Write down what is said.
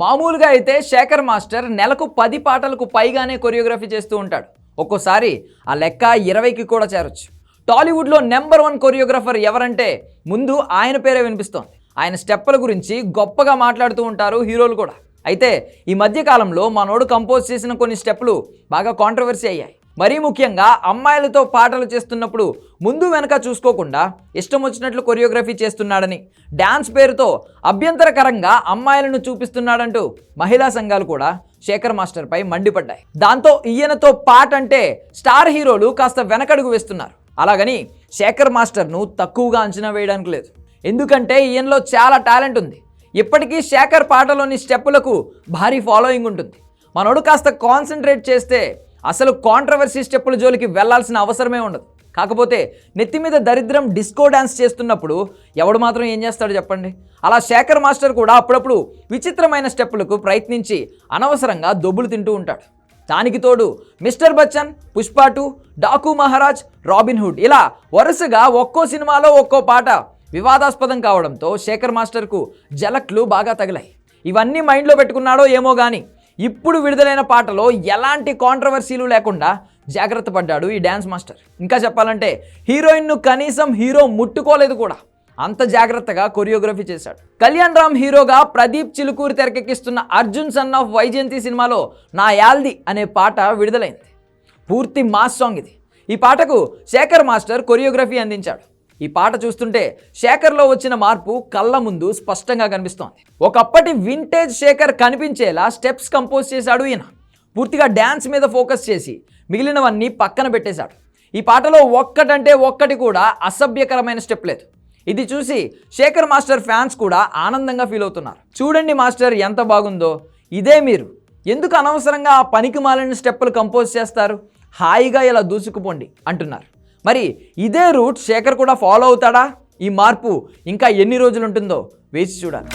మామూలుగా అయితే శేఖర్ మాస్టర్ నెలకు పది పాటలకు పైగానే కొరియోగ్రఫీ చేస్తూ ఉంటాడు. ఒక్కోసారి ఆ లెక్క ఇరవైకి కూడా చేరొచ్చు. టాలీవుడ్లో నెంబర్ వన్ కొరియోగ్రఫర్ ఎవరంటే ముందు ఆయన పేరే వినిపిస్తోంది. ఆయన స్టెప్పుల గురించి గొప్పగా మాట్లాడుతూ ఉంటారు హీరోలు కూడా. అయితే ఈ మధ్యకాలంలో మనోడు కంపోజ్ చేసిన కొన్ని స్టెప్పులు బాగా కాంట్రవర్సీ అయ్యాయి. మరీ ముఖ్యంగా అమ్మాయిలతో పాటలు చేస్తున్నప్పుడు ముందు వెనక చూసుకోకుండా ఇష్టం వచ్చినట్లు కొరియోగ్రఫీ చేస్తున్నాడని. డ్యాన్స్ పేరుతో అభ్యంతరకరంగా అమ్మాయిలను చూపిస్తున్నాడంటూ మహిళా సంఘాలు కూడా శేఖర్ మాస్టర్పై మండిపడ్డాయి. దాంతో ఈయనతో పాట అంటే స్టార్ హీరోలు కాస్త వెనకడుగు వేస్తున్నారు. అలాగని శేఖర్ మాస్టర్ను తక్కువగా అంచనా వేయడానికి లేదు. ఎందుకంటే ఈయనలో చాలా టాలెంట్ ఉంది. ఇప్పటికీ శేఖర్ పాటలోని స్టెప్పులకు భారీ ఫాలోయింగ్ ఉంటుంది. మనోడు కాస్త కాన్సన్ట్రేట్ చేస్తే అసలు కాంట్రవర్సీ స్టెప్పుల జోలికి వెళ్ళాల్సిన అవసరమే ఉండదు. కాకపోతే నెత్తి మీద దరిద్రం డిస్కో డ్యాన్స్ చేస్తున్నప్పుడు ఎవడు మాత్రం ఏం చేస్తాడు చెప్పండి? అలా శేఖర్ మాస్టర్ కూడా అప్పుడప్పుడు విచిత్రమైన స్టెప్పులకు ప్రయత్నించి అనవసరంగా దొబ్బులు తింటూ ఉంటాడు. దానికి తోడు mister Bachchan Pushpa two Daaku Maharaj Robin Hood ఇలా వరుసగా ఒక్కో సినిమాలో ఒక్కో పాట వివాదాస్పదం కావడంతో శేఖర్ మాస్టర్కు జలక్లు బాగా తగిలాయి. ఇవన్నీ మైండ్లో పెట్టుకున్నాడో ఏమో కానీ ఇప్పుడు విడుదలైన పాటలో ఎలాంటి కాంట్రవర్సీలు లేకుండా జాగ్రత్త పడ్డాడు ఈ డ్యాన్స్ మాస్టర్. ఇంకా చెప్పాలంటే హీరోయిన్ను కనీసం హీరో ముట్టుకోలేదు కూడా. అంత జాగ్రత్తగా కొరియోగ్రఫీ చేశాడు. కళ్యాణ్ రామ్ హీరోగా ప్రదీప్ చిలుకూరి తెరకెక్కిస్తున్న అర్జున్ సన్ ఆఫ్ వైజయంతి సినిమాలో నా యాల్ది అనే పాట విడుదలైంది. పూర్తి మాస్ సాంగ్ ఇది. ఈ పాటకు శేఖర్ మాస్టర్ కొరియోగ్రఫీ అందించాడు. ఈ పాట చూస్తుంటే శేఖర్లో వచ్చిన మార్పు కళ్ళ ముందు స్పష్టంగా కనిపిస్తోంది. ఒకప్పటి వింటేజ్ శేఖర్ కనిపించేలా స్టెప్స్ కంపోజ్ చేశాడు ఈయన. పూర్తిగా డ్యాన్స్ మీద ఫోకస్ చేసి మిగిలినవన్నీ పక్కన పెట్టేశాడు. ఈ పాటలో ఒక్కటంటే ఒక్కటి కూడా అసభ్యకరమైన స్టెప్ లేదు. ఇది చూసి శేఖర్ మాస్టర్ ఫ్యాన్స్ కూడా ఆనందంగా ఫీల్ అవుతున్నారు. చూడండి మాస్టర్ ఎంత బాగుందో. ఇదే మీరు. ఎందుకు అనవసరంగా ఆ పనికి మాలిన స్టెప్పులు కంపోజ్ చేస్తారు? హాయిగా ఇలా దూసుకుపోండి అంటున్నారు. మరి ఇదే రూట్ శేఖర్ కూడా ఫాలో అవుతాడా? ఈ మార్పు ఇంకా ఎన్ని రోజులు ఉంటుందో వేచి చూడాలి.